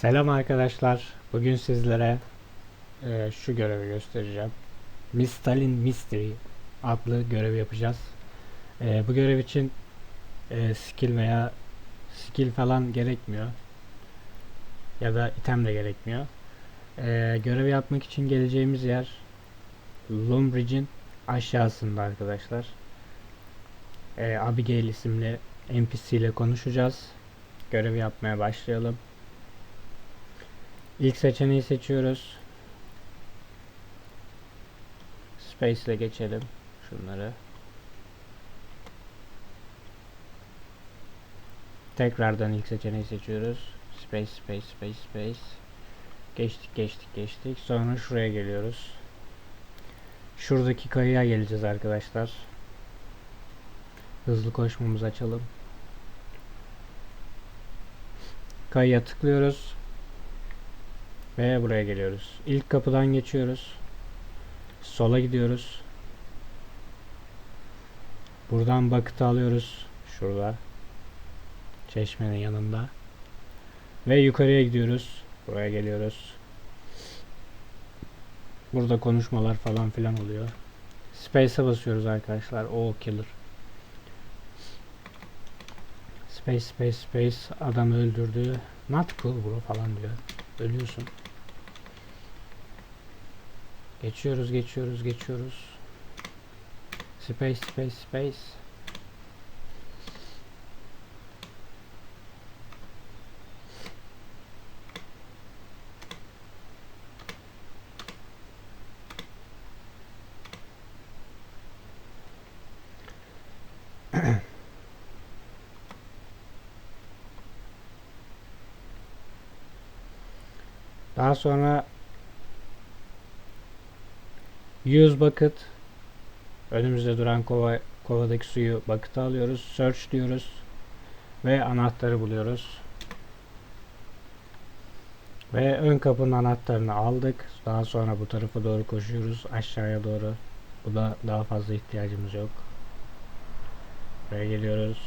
Selam arkadaşlar. Bugün sizlere e, şu görevi göstereceğim. Miss Stalin Mystery adlı görevi yapacağız. E, bu görev için e, skill veya skill falan gerekmiyor. Ya da item de gerekmiyor. E, görevi yapmak için geleceğimiz yer Lumbridge'in aşağısında arkadaşlar. E, Abigail isimli NPC ile konuşacağız. Görevi yapmaya başlayalım. İlk seçeneği seçiyoruz. Space ile geçelim şunları. Tekrardan ilk seçeneği seçiyoruz. Space, space, space, space. Geçtik, geçtik, geçtik. Sonra şuraya geliyoruz. Şuradaki kayıya geleceğiz arkadaşlar. Hızlı koşmamızı açalım. Kayıya tıklıyoruz. Ve buraya geliyoruz. İlk kapıdan geçiyoruz. Sola gidiyoruz. Buradan bakıt alıyoruz. Şurada. Çeşmenin yanında. Ve yukarıya gidiyoruz. Buraya geliyoruz. Burada konuşmalar falan filan oluyor. Space'e basıyoruz arkadaşlar. O killer. Space space space adam öldürdü. Not cool bro falan diyor. Ölüyorsun. Geçiyoruz, geçiyoruz, geçiyoruz. Space, space, space. Daha sonra Use bucket önümüzde duran kova kovadaki suyu bucket'a alıyoruz. Search diyoruz ve anahtarı buluyoruz. Ve ön kapının anahtarını aldık. Daha sonra bu tarafa doğru koşuyoruz. Aşağıya doğru. Bu da daha fazla ihtiyacımız yok. Buraya geliyoruz.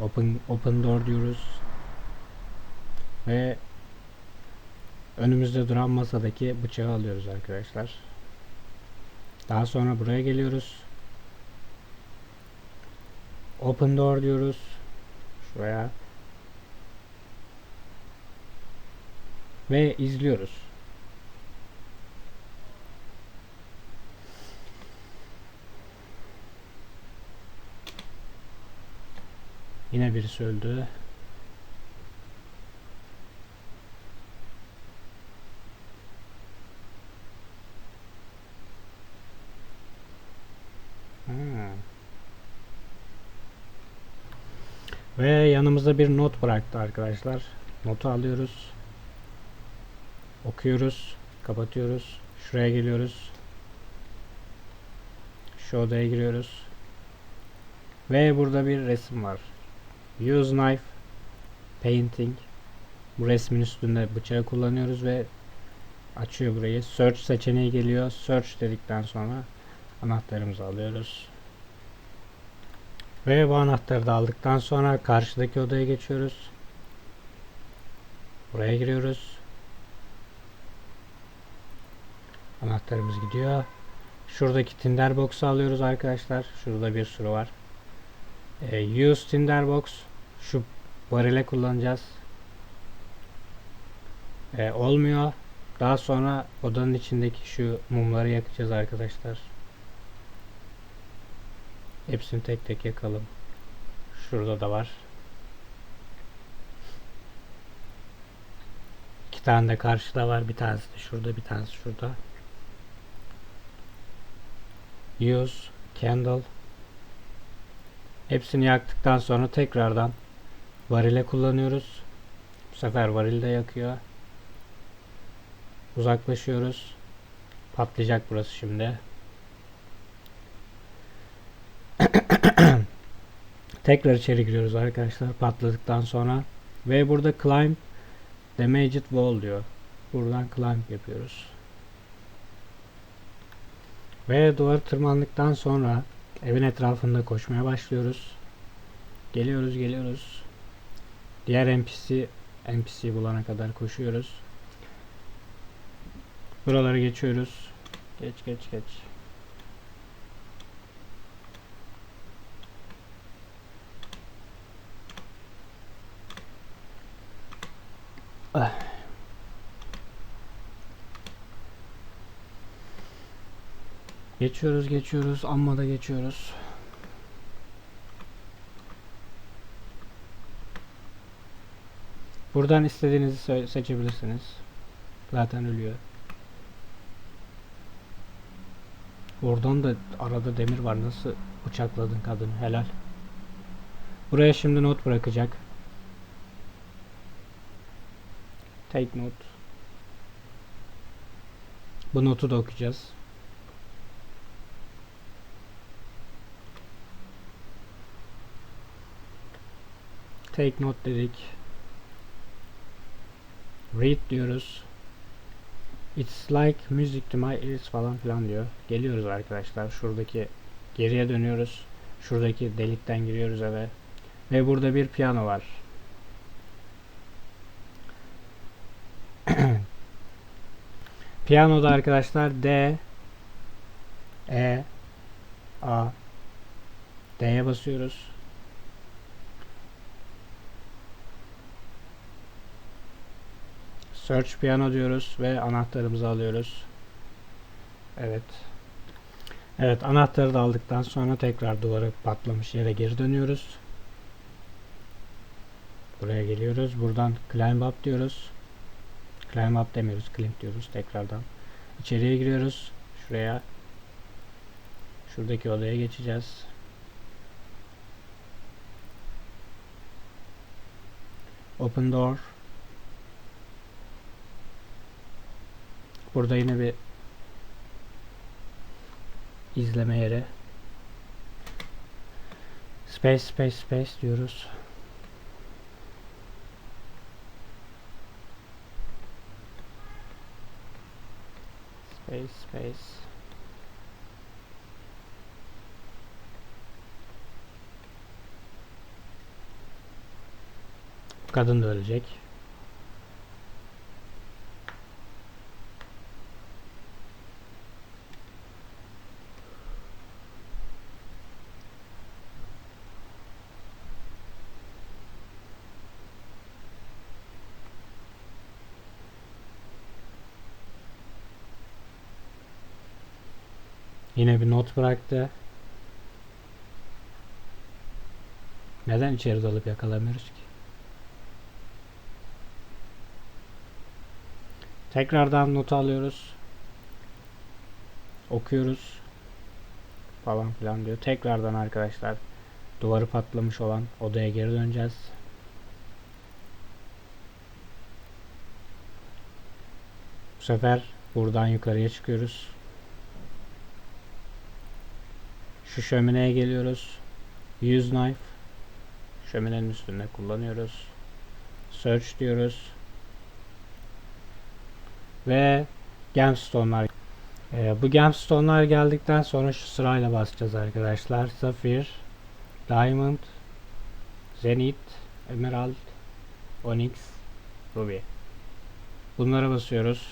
Open, open door diyoruz. Ve önümüzde duran masadaki bıçağı alıyoruz arkadaşlar. Daha sonra buraya geliyoruz. Open door diyoruz. Şuraya. Ve izliyoruz. Yine birisi öldü. Hmm. Ve yanımıza bir not bıraktı arkadaşlar. Notu alıyoruz. Okuyoruz. Kapatıyoruz. Şuraya geliyoruz. Şu odaya giriyoruz. Ve burada bir resim var. Use knife painting. Bu resmin üstünde bıçağı kullanıyoruz ve açıyor burayı. Search seçeneği geliyor. Search dedikten sonra anahtarımızı alıyoruz. Ve bu anahtarı da aldıktan sonra karşıdaki odaya geçiyoruz. Buraya giriyoruz. Anahtarımız gidiyor. Şuradaki Tinderbox'u alıyoruz arkadaşlar. Şurada bir sürü var. E, use Tinderbox. Şu varile kullanacağız. E, olmuyor. Daha sonra odanın içindeki şu mumları yakacağız arkadaşlar. Hepsini tek tek yakalım. Şurada da var. İki tane de karşıda var. Bir tanesi de şurada, bir tanesi şurada. Use candle. Hepsini yaktıktan sonra tekrardan varile kullanıyoruz. Bu sefer varil de yakıyor. Uzaklaşıyoruz. Patlayacak burası şimdi. Tekrar içeri giriyoruz arkadaşlar patladıktan sonra. Ve burada climb damaged wall diyor. Buradan climb yapıyoruz. Ve duvar tırmandıktan sonra evin etrafında koşmaya başlıyoruz. Geliyoruz geliyoruz. Diğer NPC NPC bulana kadar koşuyoruz. Buraları geçiyoruz. Geç geç geç. Geçiyoruz geçiyoruz amma da geçiyoruz. Buradan istediğinizi se- seçebilirsiniz. Zaten ölüyor. Oradan da arada demir var. Nasıl bıçakladın kadını? Helal. Buraya şimdi not bırakacak. Take note. Bu notu da okuyacağız. Take note dedik. Read diyoruz. It's like music to my ears falan filan diyor. Geliyoruz arkadaşlar. Şuradaki geriye dönüyoruz. Şuradaki delikten giriyoruz eve. Ve burada bir piyano var. Piyanoda arkadaşlar D E A D'ye basıyoruz. Search piyano diyoruz ve anahtarımızı alıyoruz. Evet. Evet anahtarı da aldıktan sonra tekrar duvarı patlamış yere geri dönüyoruz. Buraya geliyoruz. Buradan climb up diyoruz. Climb up demiyoruz. Climb diyoruz tekrardan. İçeriye giriyoruz. Şuraya. Şuradaki odaya geçeceğiz. Open door. Burada yine bir izleme yeri. Space space space diyoruz. Space space. Kadın da ölecek. Yine bir not bıraktı. Neden içeri dalıp yakalamıyoruz ki? Tekrardan not alıyoruz. Okuyoruz. Falan filan diyor. Tekrardan arkadaşlar duvarı patlamış olan odaya geri döneceğiz. Bu sefer buradan yukarıya çıkıyoruz. Şu şömineye geliyoruz. Use knife. Şöminenin üstünde kullanıyoruz. Search diyoruz. Ve gemstone'lar. Ee, bu gemstone'lar geldikten sonra şu sırayla basacağız arkadaşlar. Sapphire, Diamond, Zenith, Emerald, Onyx, Ruby. Bunlara basıyoruz.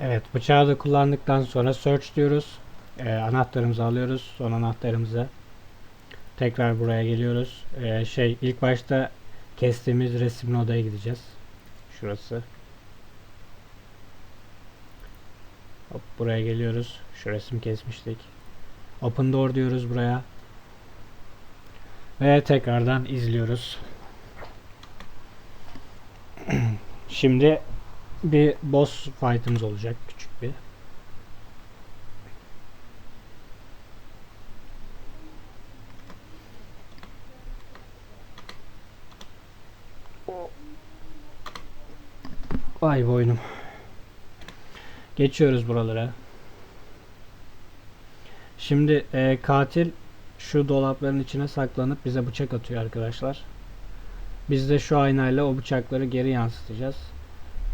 Evet bıçağı da kullandıktan sonra search diyoruz. Ee, anahtarımızı alıyoruz. Son anahtarımızı. Tekrar buraya geliyoruz. Ee, şey ilk başta kestiğimiz resimli odaya gideceğiz. Şurası. Hop, buraya geliyoruz. Şu resim kesmiştik. Open door diyoruz buraya. Ve tekrardan izliyoruz. Şimdi bir boss fight'ımız olacak küçük bir. Vay boynum. Geçiyoruz buralara. Şimdi e, katil şu dolapların içine saklanıp bize bıçak atıyor arkadaşlar. Biz de şu aynayla o bıçakları geri yansıtacağız.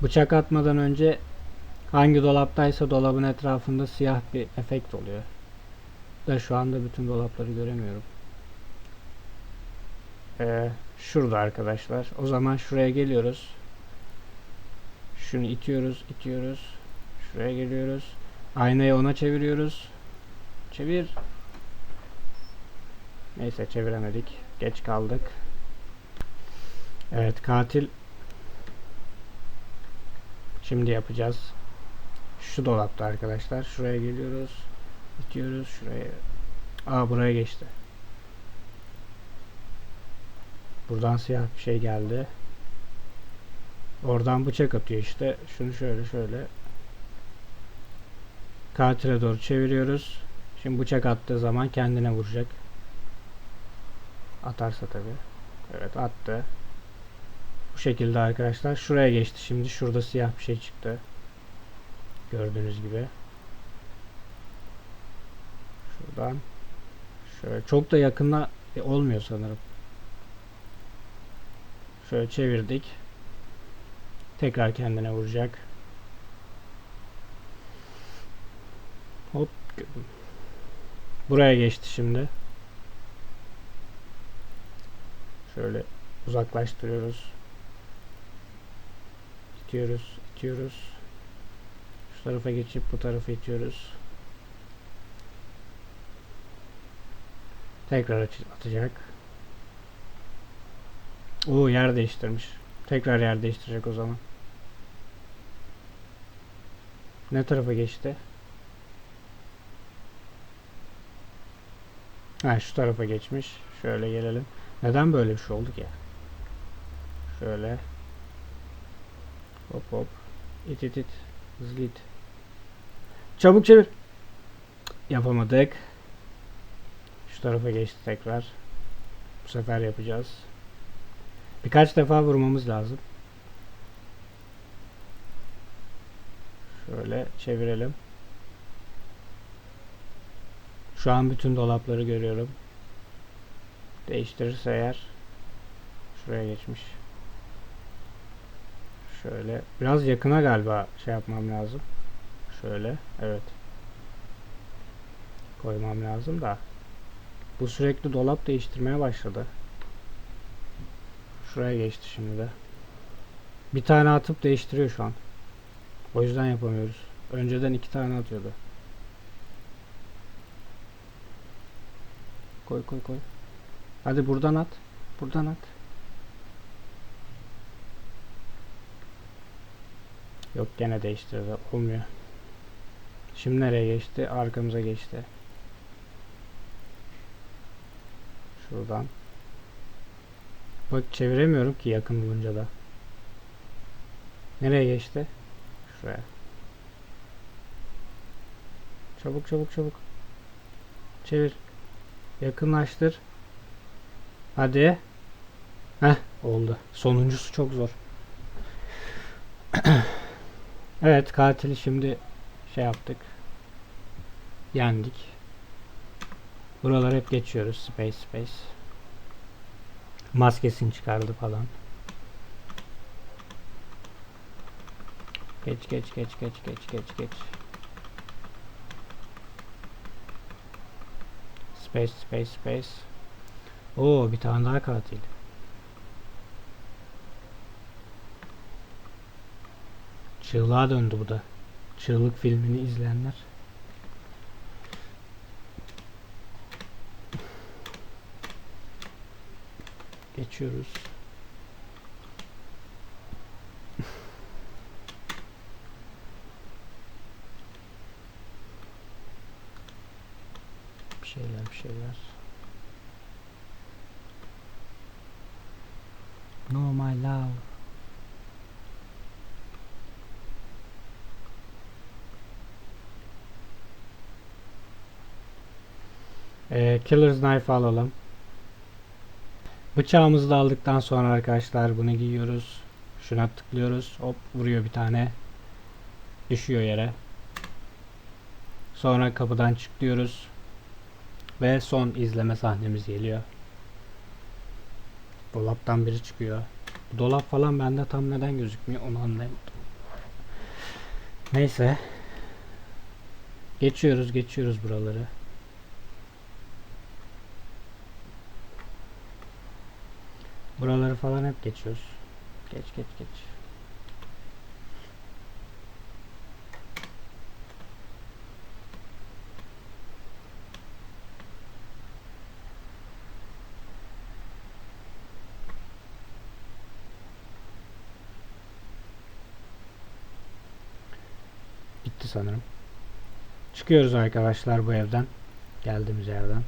Bıçak atmadan önce hangi dolaptaysa dolabın etrafında siyah bir efekt oluyor. Da şu anda bütün dolapları göremiyorum. Ee, şurada arkadaşlar. O zaman şuraya geliyoruz. Şunu itiyoruz, itiyoruz. Şuraya geliyoruz. Aynayı ona çeviriyoruz. Çevir. Neyse çeviremedik. Geç kaldık. Evet katil. Şimdi yapacağız. Şu dolapta arkadaşlar. Şuraya geliyoruz. İtiyoruz şuraya. Aa buraya geçti. Buradan siyah bir şey geldi. Oradan bıçak atıyor işte. Şunu şöyle şöyle. Katile doğru çeviriyoruz. Şimdi bıçak attığı zaman kendine vuracak. Atarsa tabi. Evet attı. Bu şekilde arkadaşlar. Şuraya geçti şimdi. Şurada siyah bir şey çıktı. Gördüğünüz gibi. Şuradan. Şöyle çok da yakında olmuyor sanırım. Şöyle çevirdik. Tekrar kendine vuracak. Hop. Buraya geçti şimdi. Şöyle uzaklaştırıyoruz. İtiyoruz, itiyoruz. Şu tarafa geçip bu tarafa itiyoruz. Tekrar atacak. Oo yer değiştirmiş. Tekrar yer değiştirecek o zaman. Ne tarafa geçti? Ha şu tarafa geçmiş. Şöyle gelelim. Neden böyle bir şey oldu ki? Şöyle. Hop hop. İt it it. Hızlı it. Çabuk çevir. Yapamadık. Şu tarafa geçti tekrar. Bu sefer yapacağız. Birkaç defa vurmamız lazım. Şöyle çevirelim. Şu an bütün dolapları görüyorum. Değiştirirse eğer şuraya geçmiş. Şöyle biraz yakına galiba şey yapmam lazım. Şöyle evet. Koymam lazım da. Bu sürekli dolap değiştirmeye başladı. Şuraya geçti şimdi de. Bir tane atıp değiştiriyor şu an. O yüzden yapamıyoruz. Önceden iki tane atıyordu. Koy koy koy. Hadi buradan at. Buradan at. Yok gene değiştirdi. Olmuyor. Şimdi nereye geçti? Arkamıza geçti. Şuradan. Bak çeviremiyorum ki yakın bulunca da. Nereye geçti? Şuraya. Çabuk çabuk çabuk. Çevir. Yakınlaştır. Hadi. Heh oldu. Sonuncusu çok zor. evet katili şimdi şey yaptık. Yendik. Buralar hep geçiyoruz. Space space. Maskesini çıkardı falan. Geç geç geç geç geç geç geç. Space space space. Oo bir tane daha katil. Çığlığa döndü bu da. Çığlık filmini izleyenler. Geçiyoruz. Bir şeyler bir şeyler. No my love. Ee, Killer's Knife alalım. Bıçağımızı da aldıktan sonra arkadaşlar bunu giyiyoruz. Şuna tıklıyoruz. Hop vuruyor bir tane. Düşüyor yere. Sonra kapıdan çıkıyoruz. Ve son izleme sahnemiz geliyor. Dolaptan biri çıkıyor. Dolap falan bende tam neden gözükmüyor onu anlayamadım. Neyse. Geçiyoruz geçiyoruz buraları. Buraları falan hep geçiyoruz. Geç geç geç. Bitti sanırım. Çıkıyoruz arkadaşlar bu evden. Geldiğimiz yerden.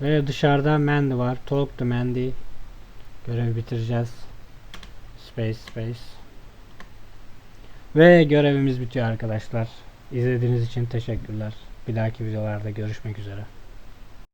Ve dışarıda Mandy var. Talk to Mandy. Görevi bitireceğiz. Space space. Ve görevimiz bitiyor arkadaşlar. İzlediğiniz için teşekkürler. Bir dahaki videolarda görüşmek üzere.